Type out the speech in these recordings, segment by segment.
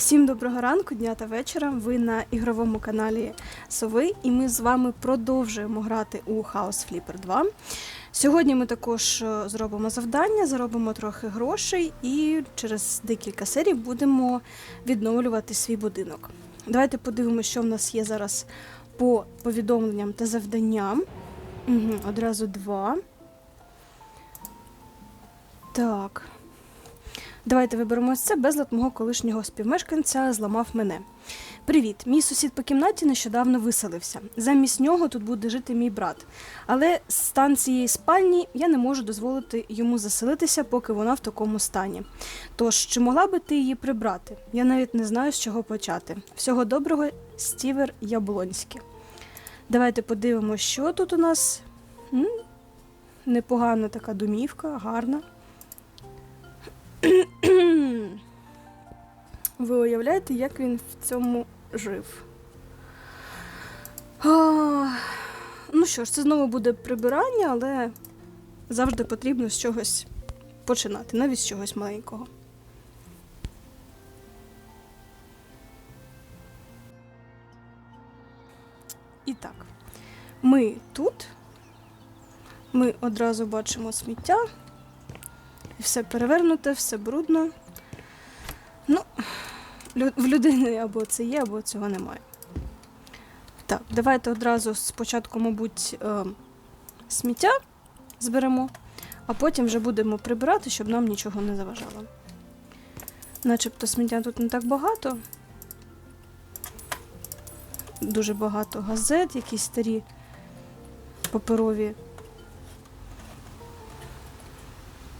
Всім доброго ранку, дня та вечора. Ви на ігровому каналі Сови, і ми з вами продовжуємо грати у House Flipper 2. Сьогодні ми також е, зробимо завдання, заробимо трохи грошей і через декілька серій будемо відновлювати свій будинок. Давайте подивимося, що в нас є зараз по повідомленням та завданням. Угу, одразу два. Так. Давайте виберемо ось це. Безлад мого колишнього співмешканця зламав мене. Привіт, мій сусід по кімнаті нещодавно виселився. Замість нього тут буде жити мій брат. Але стан цієї спальні я не можу дозволити йому заселитися, поки вона в такому стані. Тож, чи могла би ти її прибрати? Я навіть не знаю, з чого почати. Всього доброго, Стівер Яблонський. Давайте подивимося, що тут у нас. М? Непогана така домівка, гарна. Ви уявляєте, як він в цьому жив? А, ну що ж, це знову буде прибирання, але завжди потрібно з чогось починати, навіть з чогось маленького. І так, ми тут, ми одразу бачимо сміття. Все перевернуте, все брудно. В людини або це є, або цього немає. Так, давайте одразу спочатку, мабуть, е, сміття зберемо, а потім вже будемо прибирати, щоб нам нічого не заважало. Начебто сміття тут не так багато. Дуже багато газет, якісь старі паперові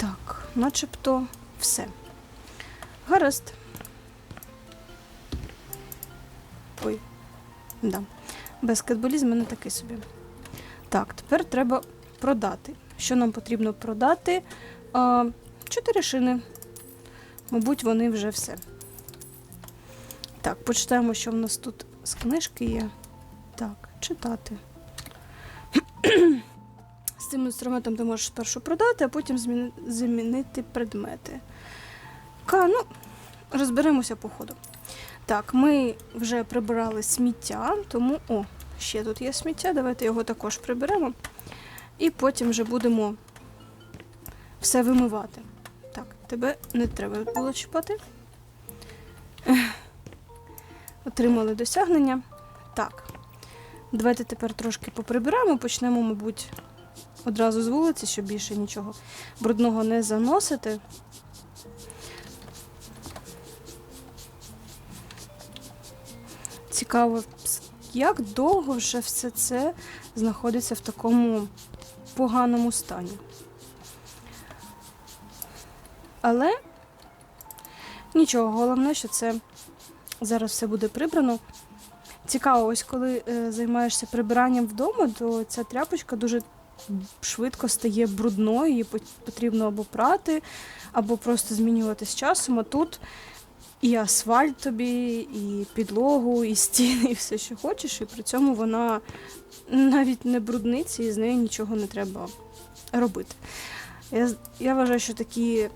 Так, начебто все. Гаразд. Да. У мене такий собі. Так, тепер треба продати. Що нам потрібно продати? Чотири шини. Мабуть, вони вже все. Так, почитаємо, що в нас тут з книжки є. Так, читати. З цим інструментом ти можеш спершу продати, а потім замінити предмети. Ка, ну, розберемося по ходу. Так, ми вже прибирали сміття, тому. О, ще тут є сміття, давайте його також приберемо. І потім вже будемо все вимивати. Так, тебе не треба було чіпати. Отримали досягнення. Так. Давайте тепер трошки поприбираємо, почнемо, мабуть, одразу з вулиці, щоб більше нічого брудного не заносити. Цікаво, як довго вже все це знаходиться в такому поганому стані. Але нічого, головне, що це зараз все буде прибрано. Цікаво, ось коли е, займаєшся прибиранням вдома, то ця тряпочка дуже швидко стає брудною, її потрібно або прати, або просто змінювати з часом. А тут і асфальт тобі, і підлогу, і стіни, і все, що хочеш, і при цьому вона навіть не брудниться, і з нею нічого не треба робити. Я, я вважаю, що такі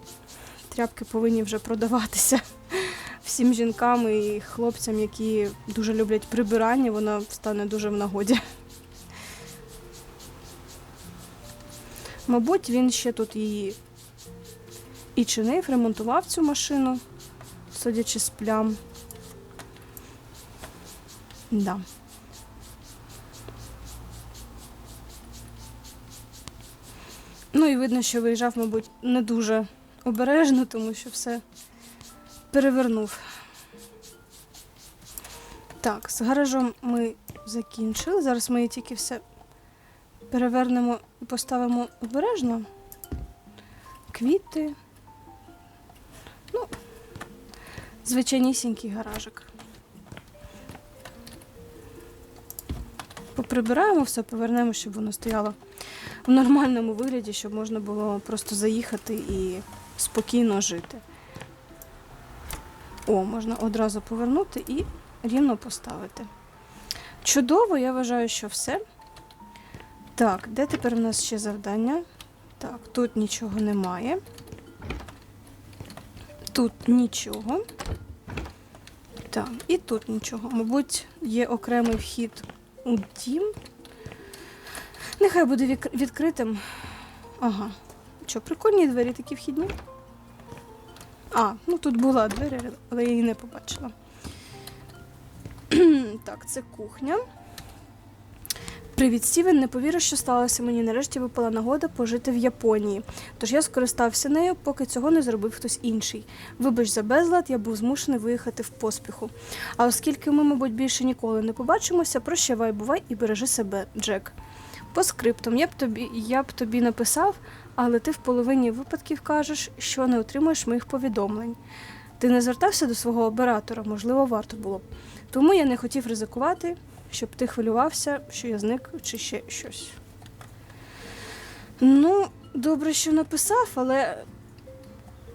тряпки повинні вже продаватися всім жінкам і хлопцям, які дуже люблять прибирання, вона стане дуже в нагоді. Мабуть, він ще тут її і чинив, ремонтував цю машину, судячи з плям. Да. Ну і видно, що виїжджав, мабуть, не дуже обережно, тому що все перевернув. Так, з гаражом ми закінчили. Зараз ми тільки все перевернемо і поставимо обережно. Квіти. Ну, звичайнісінький гаражик. Поприбираємо все, повернемо, щоб воно стояло в нормальному вигляді, щоб можна було просто заїхати і спокійно жити. О, можна одразу повернути і рівно поставити. Чудово, я вважаю, що все. Так, де тепер у нас ще завдання? Так, тут нічого немає. Тут нічого. Так, і тут нічого. Мабуть, є окремий вхід у дім. Нехай буде відкритим. Ага. Що, прикольні двері такі вхідні? А, ну тут була двері, але я її не побачила. так, це кухня. Привіт, Стівен. Не повіриш, що сталося мені. Нарешті випала нагода пожити в Японії. Тож я скористався нею, поки цього не зробив хтось інший. Вибач за безлад, я був змушений виїхати в поспіху. А оскільки ми, мабуть, більше ніколи не побачимося, прощавай, бувай і бережи себе, Джек. По скриптам я б тобі, я б тобі написав, але ти в половині випадків кажеш, що не отримуєш моїх повідомлень. Ти не звертався до свого оператора, можливо, варто було б. Тому я не хотів ризикувати, щоб ти хвилювався, що я зник чи ще щось. Ну, добре, що написав, але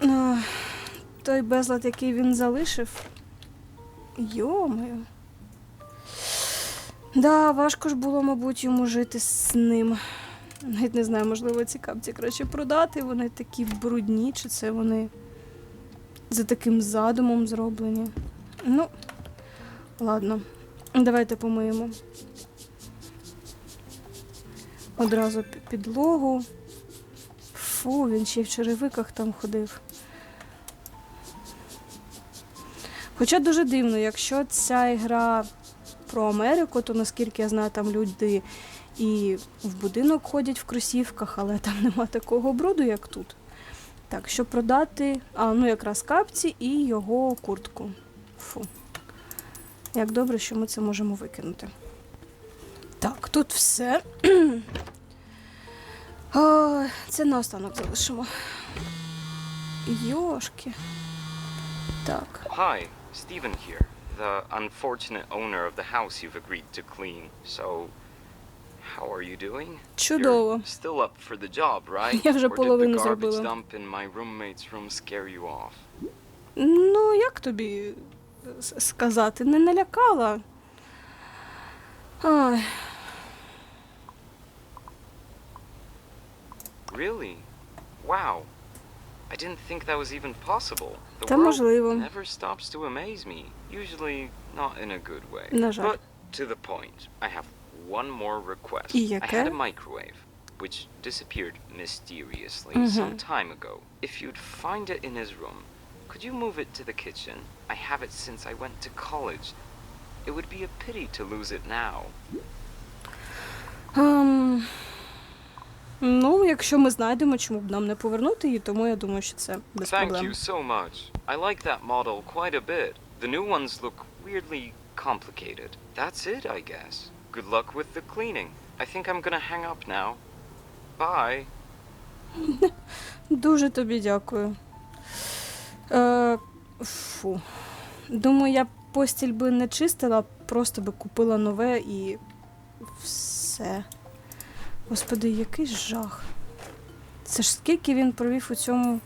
е, той безлад, який він залишив. Йомаю. Да, важко ж було, мабуть, йому жити з ним. Навіть не знаю, можливо, ці капці краще продати. Вони такі брудні, чи це вони за таким задумом зроблені. Ну, ладно, давайте помиємо. Одразу підлогу. Фу, він ще й в черевиках там ходив. Хоча дуже дивно, якщо ця гра про Америку, то наскільки я знаю, там люди і в будинок ходять в кросівках, але там нема такого бруду, як тут. Так, щоб продати, а ну якраз капці і його куртку. Як добре, що ми це можемо викинути. Так, тут все. О, це наостанок залишимо. Йошки. Так. Hi, Stephen here, the unfortunate owner of the house you've agreed to clean. So, how are you doing? Чудово. You're still up for the job, right? Я вже половину зробила. or did the garbage dump in my roommate's room scare you off? Ну, як тобі сказати? Не налякала. Ай, Really? Wow. I didn't think that was even possible. The Та world можливо. never stops to amaze me. Usually not in a good way. На жаль. But to the point, I have one more request. І I яке? had a microwave, which disappeared mysteriously Mhm. some time ago. If you'd find it in his room, could you move it to the kitchen? I have it since I went to college. It would be a pity to lose it now. ем, ну, якщо ми знайдемо, чому б нам не повернути її, тому я думаю, що це без Thank проблем. you so much. I like that model quite a bit. The new ones look weirdly complicated. That's it, I guess. Good luck with the cleaning. I think I'm gonna hang up now. Bye. Дуже тобі дякую. Е, фу. Думаю, я постіль би не чистила, просто би купила нове і все. Господи, який жах. Це ж скільки він провів у цьому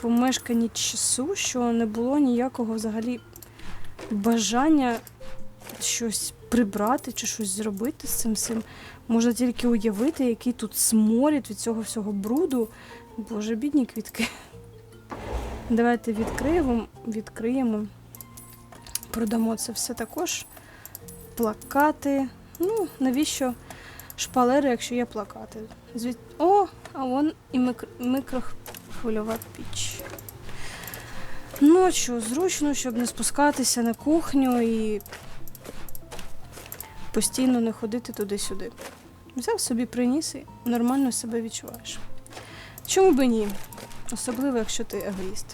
помешканні часу, що не було ніякого взагалі бажання щось прибрати чи щось зробити з цим всім. Можна тільки уявити, який тут сморід від цього всього бруду. Боже, бідні квітки. Давайте відкриємо, відкриємо. Продамо це все також. Плакати. Ну, навіщо шпалери, якщо є плакати? Звід... О, а вон і микро... микрохвильова піч. Ну, що, зручно, щоб не спускатися на кухню і постійно не ходити туди-сюди. Взяв собі приніс і нормально себе відчуваєш. Чому би ні? Особливо, якщо ти егоїст.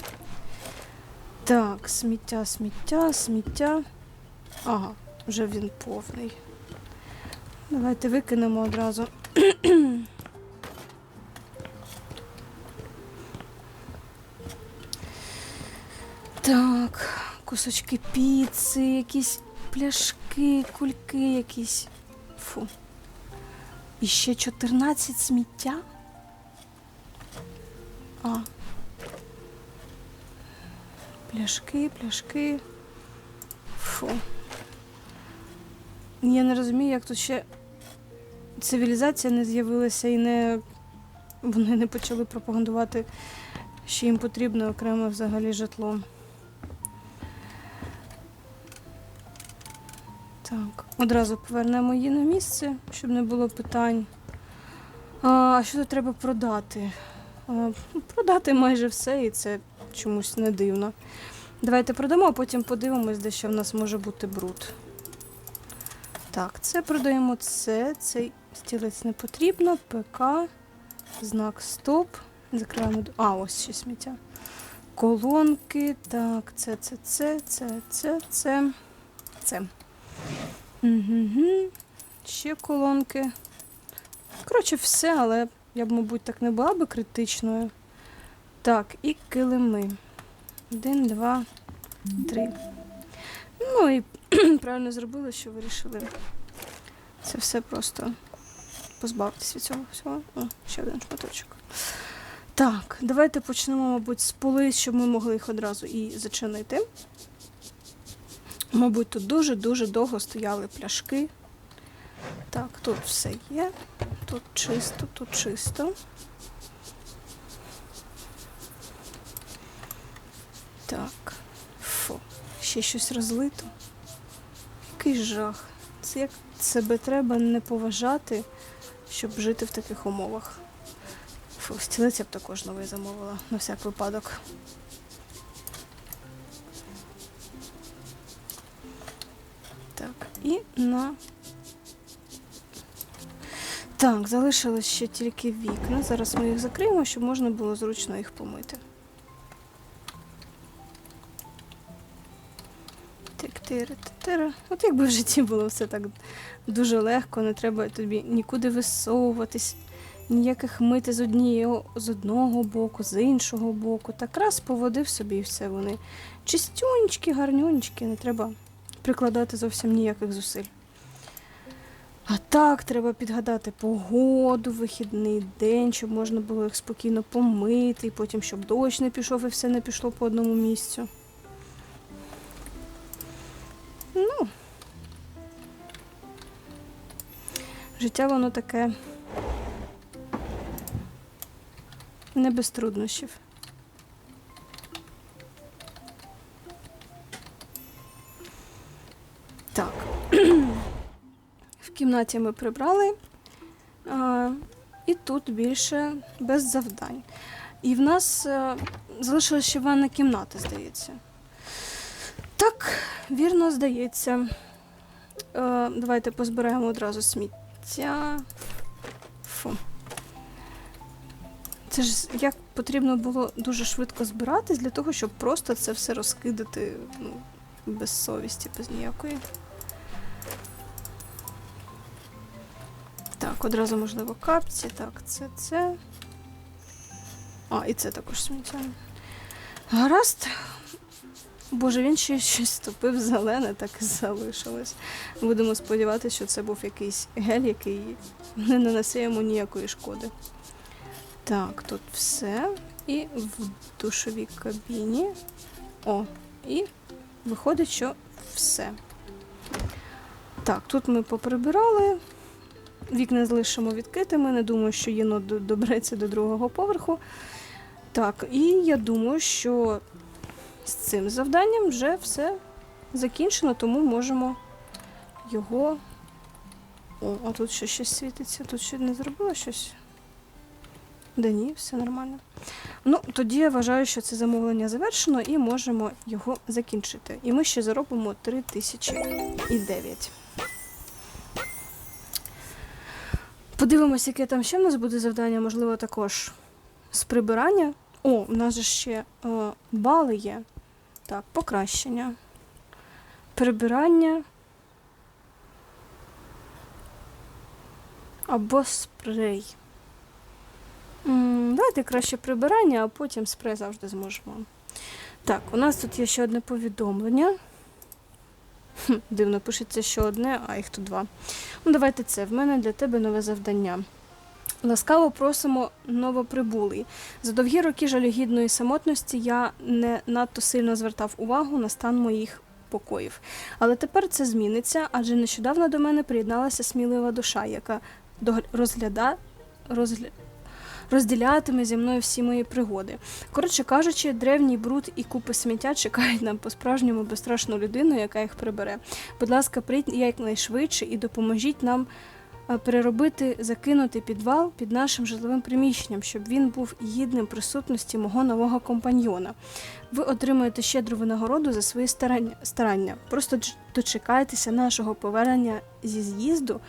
Так, сміття, сміття, сміття. Ага, вже він повний. Давайте викинемо одразу. Так, кусочки піци, якісь пляшки, кульки якісь. Фу. І ще 14 сміття. А. Пляшки, пляшки. Фу. Я не розумію, як тут ще цивілізація не з'явилася і не. Вони не почали пропагандувати, що їм потрібно окреме взагалі житло. Так, одразу повернемо її на місце, щоб не було питань. А що тут треба продати? Ну, продати майже все, і це чомусь не дивно. Давайте продамо, а потім подивимось, де ще в нас може бути бруд. Так, це продаємо це, цей стілець не потрібно, ПК, знак стоп. Закриваємо. А, ось ще сміття. Колонки. Так, це, це, це, це, це, це, це. Угу. Ще колонки. Коротше, все, але я б, мабуть, так не була би критичною. Так, і килими. Один, два, три. Ну і правильно зробили, що вирішили. Це все просто позбавитись від цього всього. О, ще один шматочок. Так, давайте почнемо, мабуть, з поли, щоб ми могли їх одразу і зачинити. Мабуть, тут дуже-дуже довго стояли пляшки. Так, тут все є. Тут чисто, тут чисто. Так. Фу. Ще щось розлито. Який жах. Це як себе треба не поважати, щоб жити в таких умовах. Фу, стілець я б також новий замовила, на всяк випадок. Так, і на. Так, залишилось ще тільки вікна. Зараз ми їх закриємо, щоб можна було зручно їх помити. Тик-тири-тири. От якби в житті було все так дуже легко, не треба тобі нікуди висовуватись, ніяких мити з однієї з одного боку, з іншого боку. Так раз поводив собі і все вони. Чистюнечки, гарнюнечки, не треба прикладати зовсім ніяких зусиль. А так, треба підгадати погоду, вихідний день, щоб можна було їх спокійно помити, і потім, щоб дощ не пішов і все не пішло по одному місцю. Ну, життя воно таке не без труднощів. Кімнаті ми прибрали, і тут більше без завдань. І в нас е, залишилася ще ванна кімната, здається. Так, вірно, здається. Е, давайте позбираємо одразу сміття. Фу. Це ж як потрібно було дуже швидко збиратись для того, щоб просто це все розкидати ну, без совісті, без ніякої. Так, одразу можливо капці. Так, це це. А, і це також сміття. Гаразд. Боже, він ще щось ступив зелене, так і залишилось. Будемо сподіватися, що це був якийсь гель, який не нанесе йому ніякої шкоди. Так, тут все. І в душовій кабіні. О, і виходить, що все. Так, тут ми поприбирали. Вікна залишимо відкритими. Не думаю, що єнот до- добереться до другого поверху. Так, і я думаю, що з цим завданням вже все закінчено, тому можемо його. О, а тут ще щось світиться. Тут ще не зробила щось. Да ні, все нормально. Ну, тоді я вважаю, що це замовлення завершено і можемо його закінчити. І ми ще заробимо 3009. Подивимось, яке там ще в нас буде завдання, можливо, також з прибирання. О, у нас же ще е, бали є. Так, покращення. Прибирання. Або спрей. М, Давайте краще прибирання, а потім спрей завжди зможемо. Так, у нас тут є ще одне повідомлення. Дивно, пишеться ще одне, а їх тут два. Ну, давайте це. В мене для тебе нове завдання. Ласкаво просимо новоприбулий. За довгі роки жалюгідної самотності я не надто сильно звертав увагу на стан моїх покоїв. Але тепер це зміниться, адже нещодавно до мене приєдналася смілива душа, яка розгляда, розгля... розділятиме зі мною всі мої пригоди. Коротше кажучи, древній бруд і купи сміття чекають на по-справжньому безстрашну людину, яка їх прибере. Будь ласка, прийдіть якнайшвидше і допоможіть нам е, переробити закинутий підвал під нашим житловим приміщенням, щоб він був гідним присутності мого нового компаньйона. Ви отримуєте щедру винагороду за свої старання. Просто дочекайтеся нашого повернення зі з'їзду,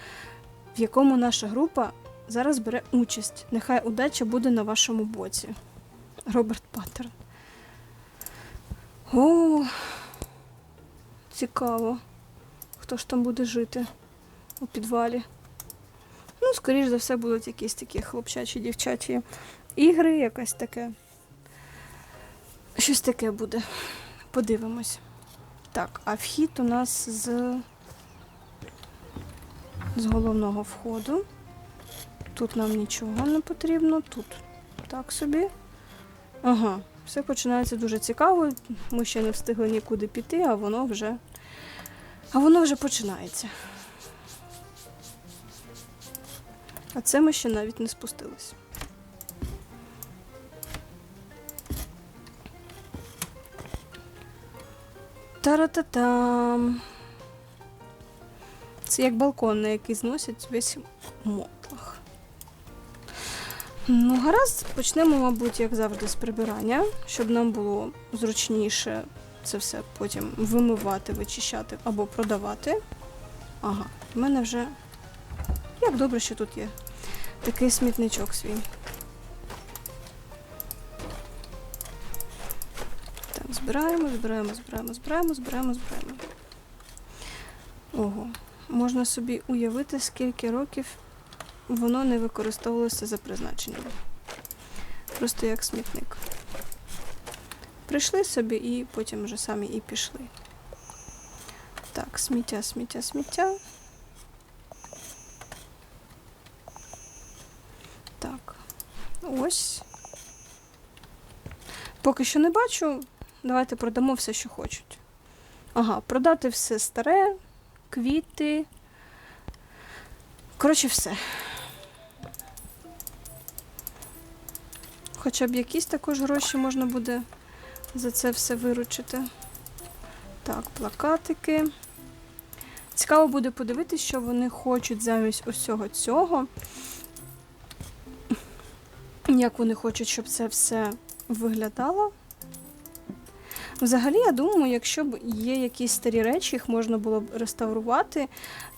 в якому наша група зараз бере участь. Нехай удача буде на вашому боці. Роберт Паттерн. О, цікаво. Хто ж там буде жити у підвалі? Ну, скоріш за все, будуть якісь такі хлопчачі дівчачі ігри, якась таке. Щось таке буде. Подивимось. Так, а вхід у нас з, з головного входу. Тут нам нічого не потрібно, тут так собі. Ага, все починається дуже цікаво. Ми ще не встигли нікуди піти, а воно вже. А воно вже починається. А це ми ще навіть не спустились. Та-ра-та-там. Це як балкон, на який зносять весь мотлах. Ну, гаразд, почнемо, мабуть, як завжди, з прибирання, щоб нам було зручніше це все потім вимивати, вичищати або продавати. Ага, в мене вже. Як добре, що тут є такий смітничок свій. Так, збираємо, збираємо, збираємо, збираємо, збираємо, збираємо. Ого. Можна собі уявити, скільки років воно не використовувалося за призначенням. Просто як смітник. Прийшли собі і потім вже самі і пішли. Так, сміття, сміття, сміття. Так. Ось. Поки що не бачу. Давайте продамо все, що хочуть. Ага, продати все старе, квіти. Коротше, все. Хоча б якісь також гроші можна буде за це все виручити. Так, плакатики. Цікаво буде подивитися, що вони хочуть замість усього цього. Як вони хочуть, щоб це все виглядало. Взагалі, я думаю, якщо б є якісь старі речі, їх можна було б реставрувати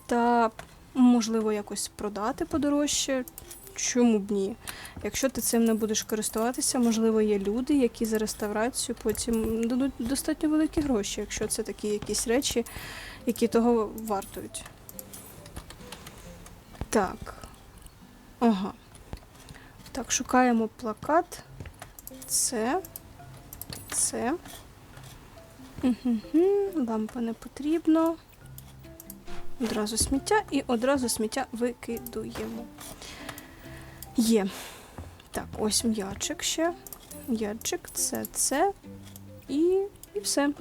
та, можливо, якось продати подорожче. Чому б ні? Якщо ти цим не будеш користуватися, можливо, є люди, які за реставрацію потім дадуть достатньо великі гроші, якщо це такі якісь речі, які того вартують. Так. Ага. Так, шукаємо плакат. Це. Це. Угу. Лампа не потрібно. Одразу сміття і одразу сміття викидуємо. Є. Так, ось м'ячик ще. М'ячик, це, це. І, і все.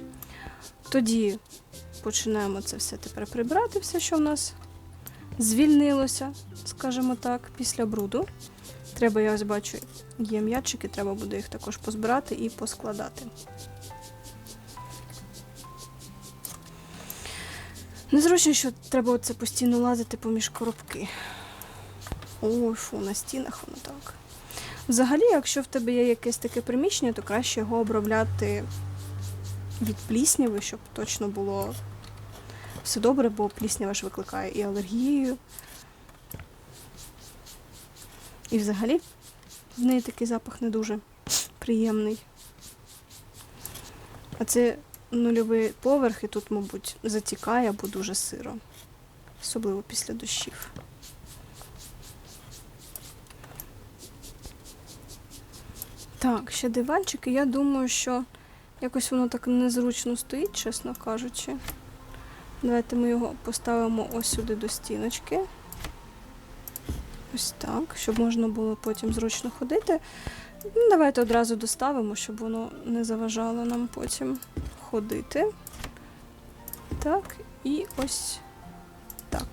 Тоді починаємо це все тепер прибрати, все, що в нас звільнилося, скажімо так, після бруду. Треба, я ось бачу, є м'ячики, треба буде їх також позбирати і поскладати. Незручно, що треба оце постійно лазити поміж коробки. Ой, фу, на стінах воно так. Взагалі, якщо в тебе є якесь таке приміщення, то краще його обробляти від плісняви, щоб точно було все добре, бо пліснява ж викликає і алергію. І взагалі в неї такий запах не дуже приємний. А це нульовий поверх, і тут, мабуть, затікає або дуже сиро. Особливо після дощів. Так, ще диванчики. Я думаю, що якось воно так незручно стоїть, чесно кажучи. Давайте ми його поставимо ось сюди до стіночки. Ось так, щоб можна було потім зручно ходити. Ну, давайте одразу доставимо, щоб воно не заважало нам потім ходити. Так, і ось так.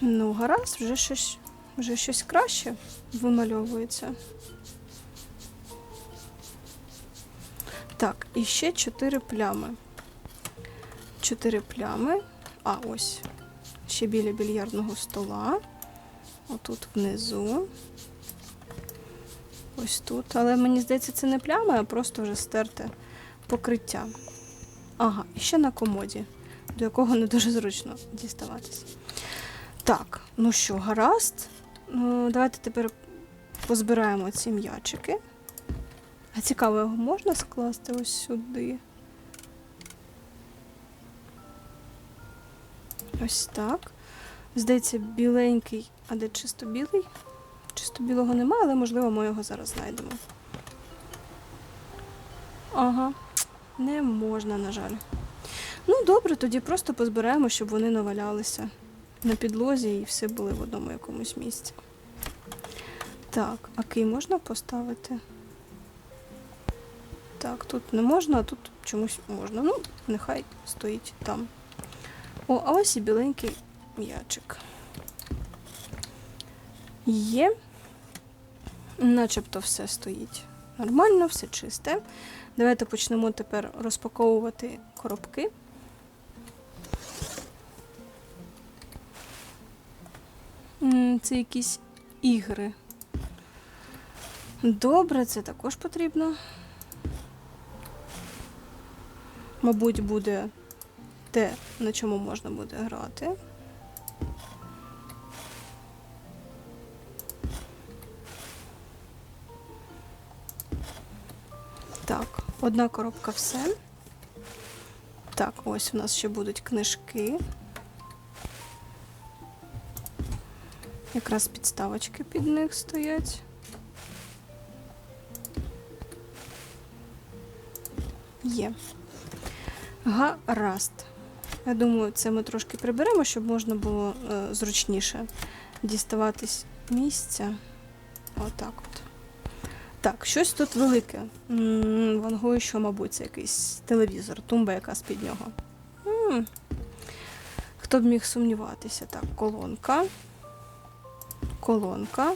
Ну, гаразд, вже щось Вже щось краще вимальовується. Так, і ще чотири плями. Чотири плями. А, ось. Ще біля більярдного стола. Отут внизу. Ось тут. Але мені здається, це не плями, а просто вже стерте покриття. Ага, і ще на комоді, до якого не дуже зручно діставатись. Так, ну що, гаразд. Ну, давайте тепер позбираємо ці м'ячики. А цікаво, його можна скласти ось сюди. Ось так. Здається, біленький, а де чисто білий? Чисто білого немає, але можливо ми його зараз знайдемо. Ага, не можна, на жаль. Ну, добре, тоді просто позбираємо, щоб вони навалялися на підлозі і все були в одному якомусь місці. Так, а кий можна поставити? Так, тут не можна, а тут чомусь можна. Ну, нехай стоїть там. О, а ось і біленький м'ячик. Є. Начебто все стоїть нормально, все чисте. Давайте почнемо тепер розпаковувати коробки. Це якісь ігри. Добре, це також потрібно. Мабуть, буде те, на чому можна буде грати. Так, одна коробка все. Так, ось у нас ще будуть книжки. Якраз підставочки під них стоять. Є. Гаразд. Я думаю, це ми трошки приберемо, щоб можна було е, зручніше діставатись місця. Отак от. Так, щось тут велике. М, Вангую, що, мабуть, це якийсь телевізор, тумба якась під нього. М, Хто б міг сумніватися? Так, колонка. Колонка.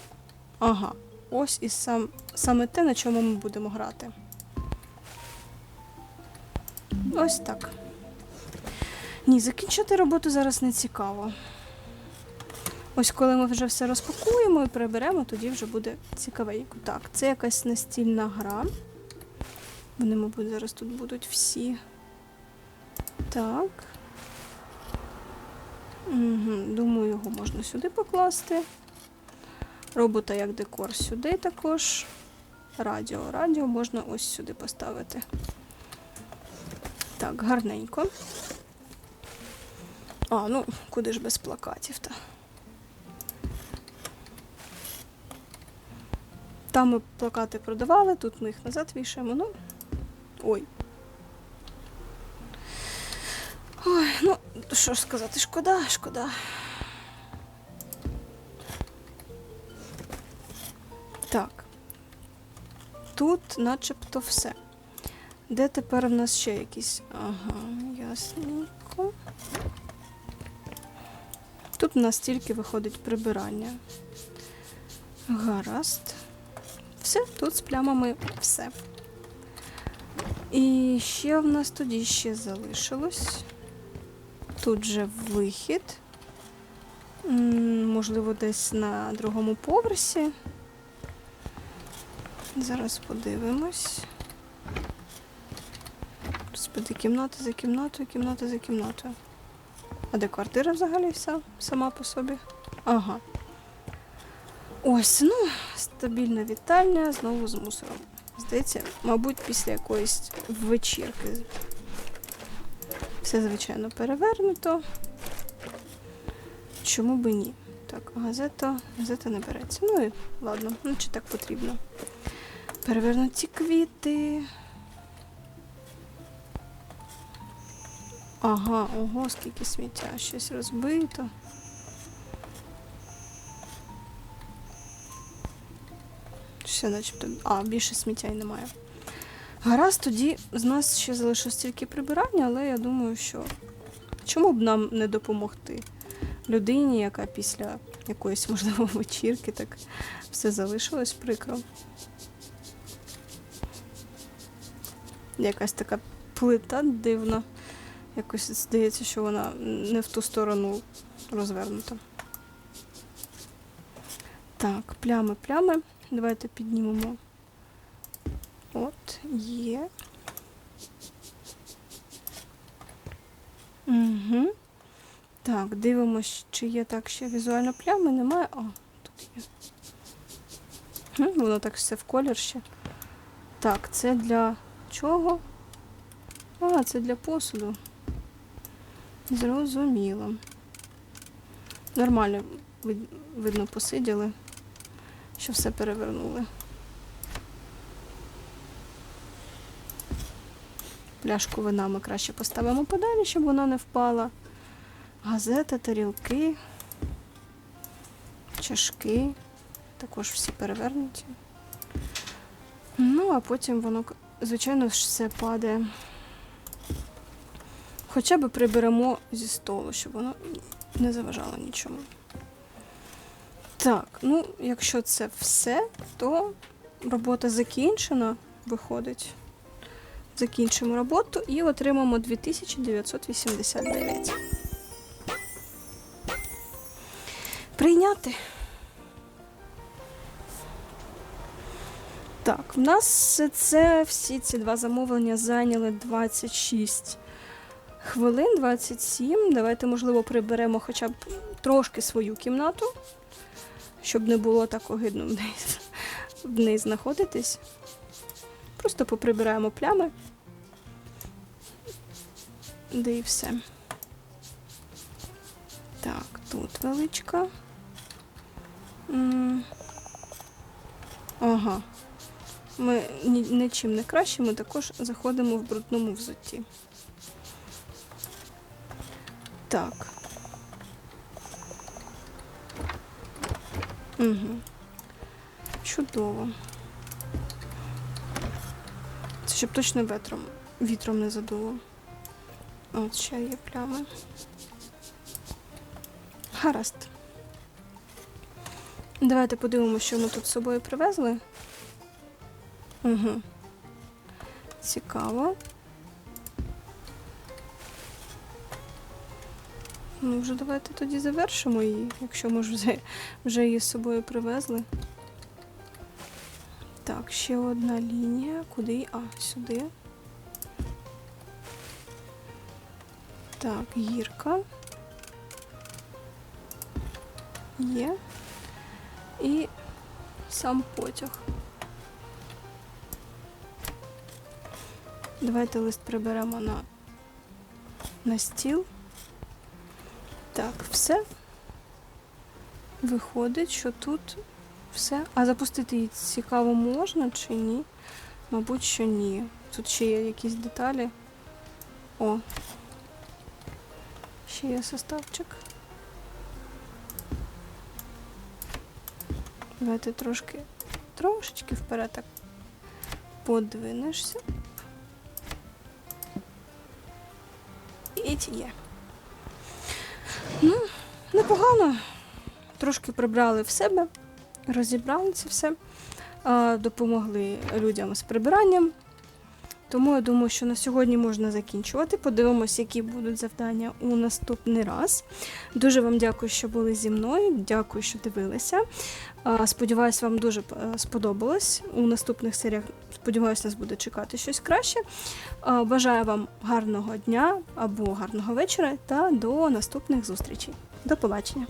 Ага. Ось і сам, саме те, на чому ми будемо грати. Ось так. Ні, закінчити роботу зараз не цікаво. Ось коли ми вже все розпакуємо і приберемо, тоді вже буде цікавенько. Так, це якась настільна гра. Вони, мабуть, зараз тут будуть всі. Так. Угу, думаю, його можна сюди покласти. Робота як декор сюди також. Радіо. Радіо можна ось сюди поставити. Так, гарненько. А, ну, куди ж без плакатів та. Там ми плакати продавали, тут ми їх назад вішаємо. Ну. Ой. Ой, ну, що ж сказати, шкода, шкода. Так. Тут начебто все. Де тепер в нас ще якісь. Ага, ясненько. Тут у нас тільки виходить прибирання. Гаразд. Все, тут з плямами все. І ще в нас тоді ще залишилось. Тут же вихід. Можливо, десь на другому поверсі. Зараз подивимось. Господи, кімната за кімнатою, кімната за кімнатою. А де квартира взагалі вся сама по собі? Ага. Ось, ну, стабільна вітальня, знову з мусором. Здається, мабуть, після якоїсь вечірки. Все, звичайно, перевернуто. Чому би ні? Так, газета, газета не береться. Ну і ладно, ну чи так потрібно. Перевернуті квіти. Ага, ого, скільки сміття, щось розбито. Ще начебто. А, більше сміття й немає. Гаразд, тоді з нас ще залишилось тільки прибирання, але я думаю, що чому б нам не допомогти людині, яка після якоїсь, можливо, вечірки, так все залишилось прикро. Якась така плита дивна. Якось здається, що вона не в ту сторону розвернута. Так, плями, плями. Давайте піднімемо. От, є. Угу. Так, дивимось, чи є так ще візуально плями. Немає. О, тут є. Хм, воно так все в колір ще. Так, це для чого? А, це для посуду. Зрозуміло. Нормально, видно, посиділи, що все перевернули. Пляшку вина ми краще поставимо подалі, щоб вона не впала. Газета, тарілки, чашки. Також всі перевернуті. Ну, а потім воно, звичайно все падає. Хоча б приберемо зі столу, щоб воно не заважало нічому. Так, ну, якщо це все, то робота закінчена, виходить. Закінчимо роботу і отримаємо 2989. Прийняти. Так, в нас це всі ці два замовлення зайняли 26 хвилин, 27. Давайте, можливо, приберемо хоча б трошки свою кімнату, щоб не було так огидно в неї, в неї знаходитись. Просто поприбираємо плями. Де і все. Так, тут величка. М. Ага. Ми ні- нічим не краще, ми також заходимо в брудному взутті. Так. Угу. Чудово. Це щоб точно ветром, вітром не задуло. От ще є плями. Гаразд. Давайте подивимося, що ми тут з собою привезли. Угу. Цікаво. Ну, вже давайте тоді завершимо її, якщо ми вже, вже її з собою привезли. Так, ще одна лінія. Куди? А, сюди. Так, гірка. Є. І сам потяг. Давайте лист приберемо на, на стіл. Так, все. Виходить, що тут все. А запустити її цікаво можна чи ні? Мабуть, що ні. Тут ще є якісь деталі. О. Ще є составчик. Давайте трошки, трошечки вперед так подвинешся. І є. Ну, непогано. Трошки прибрали в себе, розібрали це все, допомогли людям з прибиранням. Тому я думаю, що на сьогодні можна закінчувати. Подивимось, які будуть завдання у наступний раз. Дуже вам дякую, що були зі мною. Дякую, що дивилися. Сподіваюсь, вам дуже е, сподобалось. У наступних серіях, сподіваюся, нас буде чекати щось краще. Бажаю вам гарного дня або гарного вечора та до наступних зустрічей. До побачення!